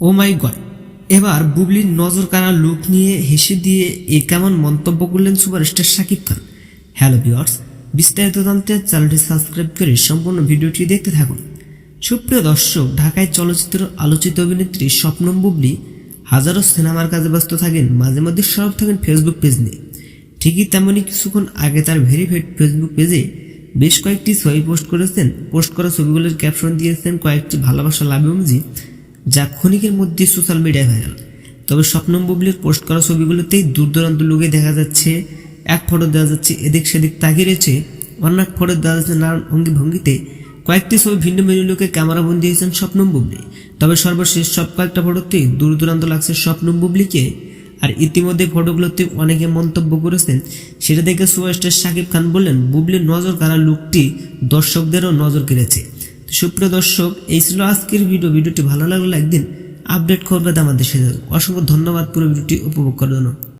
ও মাই god. এবার বুবলির নজর কাড়া লুক নিয়ে হেসে দিয়ে এ কেমন মন্তব্য করলেন superstar Shakib Khan. Hello viewers বিস্তারিত জানতে চ্যানেলটি সাবস্ক্রাইব করে সম্পূর্ণ ভিডিওটি দেখতে থাকুন। সুপ্রিয় দর্শক, ঢাকায় চলচ্চিত্র আলোচিত অভিনেত্রী স্বপ্নম বুবলি হাজারো সিনেমার কাজে ব্যস্ত থাকেন, মাঝে মধ্যে সরব থাকেন ফেসবুক পেজ নিয়ে। ঠিকই তেমনই কিছুক্ষণ আগে তার ভেরিফাইড ফেসবুক পেজে বেশ কয়েকটি ছবি পোস্ট করেছেন। পোস্ট করা ছবিগুলোর ক্যাপশন দিয়েছেন কয়েকটি ভালোবাসা লাভ ইমোজি যা ক্ষণিকের মধ্যে সোশ্যাল মিডিয়ায় ভাইরাল। তবে স্বপ্নম বুবলির পোস্ট করা ছবিগুলোতেই দূর দূরান্ত লোকে দেখা যাচ্ছে, এক ফটো দেওয়া যাচ্ছে, এদিক সেদিক তাকিয়ে রয়েছে, অন্য এক ফটো দেওয়া যাচ্ছে নানান ভঙ্গি ভঙ্গিতে কয়েকটি ছবি ভিন্ন ভিন্ন লোকে ক্যামেরা বন্দি হয়েছেন স্বপ্নম বুবলি তবে সর্বশেষ সব কয়েকটা ফটোতেই দূর দূরান্ত লাগছে স্বপ্নম বুবলিকে আর ইতিমধ্যে ফটোগুলোতে অনেকে মন্তব্য করেছেন, সেটা দেখে সুপারস্টার শাকিব খান বললেন, বুবলির নজর কাড়া লুকটি দর্শকদেরও নজর কেড়েছে। সুপ্রিয় দর্শক, এই ছিল আজকের ভিডিও। ভিডিওটি ভালো লাগলে একদিন আপডেট করবে আমাদের সাথে। অসংখ্য ধন্যবাদ পুরো ভিডিওটি উপভোগ করার জন্য।